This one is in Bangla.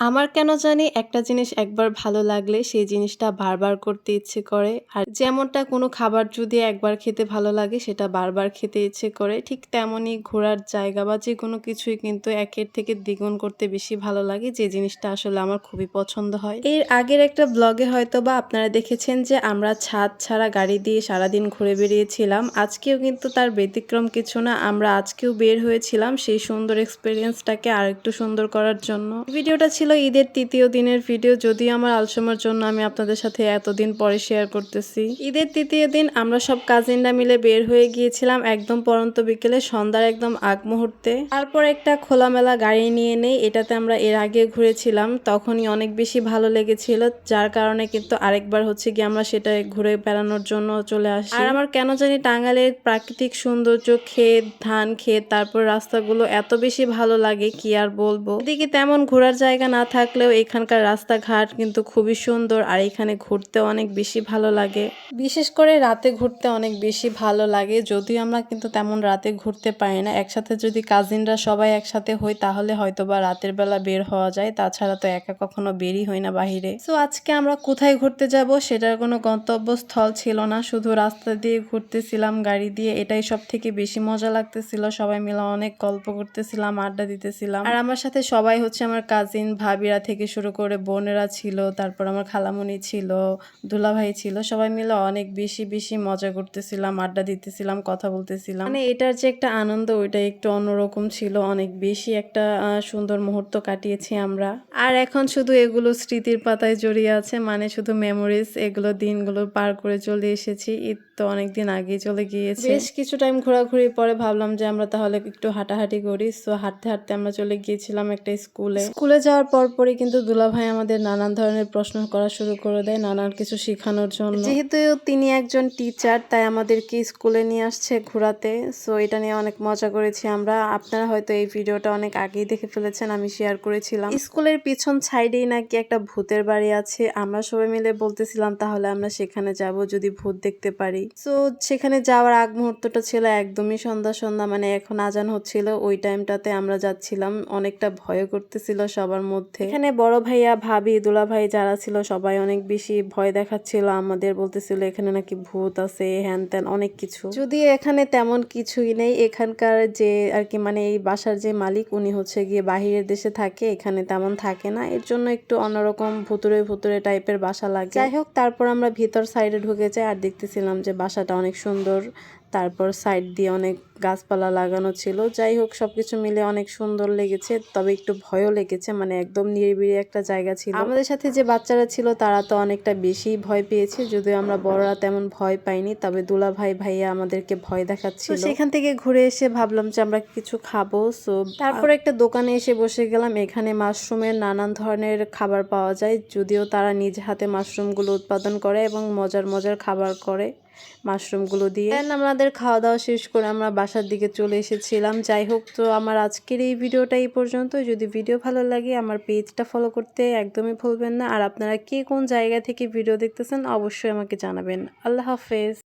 আমার কেন জানি একটা জিনিস একবার ভালো লাগলে সেই জিনিসটা বারবার করতে ইচ্ছে করে। আর যেমনটা কোনো খাবার যদি একবার খেতে ভালো লাগে সেটা বারবার খেতে ইচ্ছে করে। ঠিক তেমনই ঘোরার জায়গা বা যে কোনো কিছুই কিন্তু একের থেকে দ্বিগুণ করতে বেশি ভালো লাগে, যে জিনিসটা আসলে আমার খুবই পছন্দ হয়। এর আগের একটা ব্লগে হয়তো বা আপনারা দেখেছেন যে আমরা ছাদ ছাড়া গাড়ি দিয়ে সারাদিন ঘুরে বেরিয়েছিলাম। আজকেও কিন্তু তার ব্যতিক্রম কিছু না, আমরা আজকেও বের হয়েছিলাম সেই সুন্দর এক্সপিরিয়েন্সটাকে আর একটু সুন্দর করার জন্য। ভিডিওটা ছিল ঈদের তৃতীয় দিনের ভিডিও। যদি আমার আলসমার জন্য আমি আপনাদের সাথে এতদিন পরে শেয়ার করতেছি। ঈদের তৃতীয় দিন আমরা সব কাজিনরা মিলে বের হয়ে গিয়েছিলাম একদম পরন্ত বিকেলে সন্ধ্যার একদম আগ মুহূর্তে। তারপর একটা খোলামেলা গাড়ি নিয়ে নেই, এটাতে আমরা এর আগে ঘুরেছিলাম। তখনই অনেক বেশি ভালো লেগেছিল, যার কারণে কিন্তু আরেকবার হচ্ছে গিয়ে আমরা সেটা ঘুরে বেড়ানোর জন্য চলে আসি। আর আমার কেন জানি টাঙ্গালের প্রাকৃতিক সৌন্দর্য, ক্ষেত, ধান, ক্ষেত, তারপর রাস্তাগুলো এত বেশি ভালো লাগে, কি আর বলব? এদিকে তেমন ঘোরার জায়গা না থাকলেও এখানকার রাস্তাঘাট কিন্তু খুবই সুন্দর আর এখানে ঘুরতে অনেক বেশি ভালো লাগে। বিশেষ করে রাতে ঘুরতে অনেক বেশি ভালো লাগে। যদিও আমরা কিন্তু তেমন রাতে ঘুরতে পারি না। একসাথে যদি কাজিনরা সবাই একসাথে হই, তাহলে হয়তো বা রাতের বেলা বের হওয়া যায়। তাছাড়া তো একা কখনো বেরই হয় না বাহিরে। সো আজকে আমরা কোথায় ঘুরতে যাব সেটার কোনো গন্তব্যস্থল ছিল না। শুধু রাস্তা দিয়ে ঘুরতেছিলাম, গাড়ি দিয়ে। এটাই সব থেকে বেশি মজা লাগতেছিল। সবাই মিলে অনেক গল্প করতেছিলাম, আড্ডা দিতেছিলাম। আর আমার সাথে সবাই হচ্ছে আমার কাজিন ভাবিরা থেকে শুরু করে বোনেরা ছিল, তারপর আমার খালামণি ছিল, দুলাভাই ছিল, সবাই মিলে অনেক বেশি বেশি মজা করতেছিলাম, আড্ডা দিতেছিলাম, কথা বলতেছিলাম। মানে এটার যে একটা আনন্দ, ওইটা একটু অন্যরকম ছিল, অনেক বেশি একটা সুন্দর মুহূর্ত কাটিয়েছি আমরা। আর এখন শুধু এগুলো স্মৃতির পাতায় জড়িয়ে আছে মানে শুধু মেমোরিজ এগুলো দিনগুলো পার করে চলে এসেছি, ঈদ তো অনেকদিন আগেই চলে গিয়েছে। বেশ কিছু টাইম ঘোরাঘুরি পরে ভাবলাম যে আমরা তাহলে একটু হাঁটাহাঁটি করি সো হাঁটতে হাঁটতে আমরা চলে গিয়েছিলাম একটা স্কুলে। স্কুলে যাওয়ার পর পরই কিন্তু দুলাভাই আমাদের নানান ধরনের প্রশ্ন করা শুরু করে দেয়, নানান কিছু শেখানোর জন্য। যেহেতু তিনি একজন টিচার তাই আমাদেরকে স্কুলে নিয়ে আসছে ঘোরাতে। সো এটা নিয়ে অনেক মজা করেছি আমরা। আপনারা হয়তো এই ভিডিওটা অনেক আগেই দেখে ফেলেছেন, আমি শেয়ার করেছিলাম। স্কুলের পিছন সাইডেই নাকি একটা ভূতের বাড়ি আছে। আমরা সবাই মিলে বলতেছিলাম, তাহলে আমরা সেখানে যাব যদি ভূত দেখতে পারি। সো সেখানে যাওয়ার আগ মুহূর্তটা ছিল একদমই সন্ধ্যা সন্ধ্যা মানে এখন আজান হচ্ছিল। ওই টাইমটাতে আমরা যাচ্ছিলাম। অনেকটা ভয় করতেছিল সবার মধ্যে। এখানে বড় ভাইয়া, ভাবি, দুলা ভাই যারা ছিল সবাই অনেক বেশি ভয় দেখাচ্ছিল, আমাদের বলতেছিল এখানে নাকি ভূত আছে, হ্যান ত্যান, অনেক কিছু। যদি এখানে তেমন কিছুই নেই, এখানকার যে আর কি মানে এই বাসার যে মালিক, উনি হচ্ছে গিয়ে বাহিরের দেশে থাকে, এখানে তেমন থাকে না। এর জন্য একটু অন্যরকম ভুতুরে ভুতুরে টাইপের বাসা লাগে। যাই হোক, তারপর আমরা ভিতর সাইডে ঢুকে যাই আর দেখতেছিলাম যে বাসাটা অনেক সুন্দর। তারপর সাইড দিয়ে অনেক গাছপালা লাগানো ছিল। যাই হোক সবকিছু মিলে অনেক সুন্দর লেগেছে তবে একটু ভয়ও লেগেছে মানে একদম নিরিবিড়ি একটা জায়গা ছিল। আমাদের সাথে যে বাচ্চারা ছিল তারা তো অনেকটা বেশি ভয় পেয়েছে যদিও আমরা বড়রা তেমন ভয় পাইনি তবে দুলা ভাই ভাইয়া আমাদেরকে ভয় দেখাচ্ছিল। সেখান থেকে ঘুরে এসে ভাবলাম যে আমরা কিছু খাব সো তারপর একটা দোকানে এসে বসে গেলাম এখানে মাশরুমের নানান ধরনের খাবার পাওয়া যায় যদিও তারা নিজ হাতে মাশরুমগুলো উৎপাদন করে এবং মজার মজার খাবার করে। মাশরুমগুলো দিয়ে। দেন আমাদের খাওয়া দাওয়া শেষ করে আমরা বাসার দিকে চলে এসেছিলাম। যাই হোক, তো আমার আজকের এই ভিডিওটা এই পর্যন্ত যদি ভিডিও ভালো লাগে, আমার পেজটা ফলো করতে একদমই ভুলবেন না। আর আপনারা কে কোন জায়গা থেকে ভিডিও দেখতেছেন, অবশ্যই আমাকে জানাবেন। আল্লাহ হাফেজ।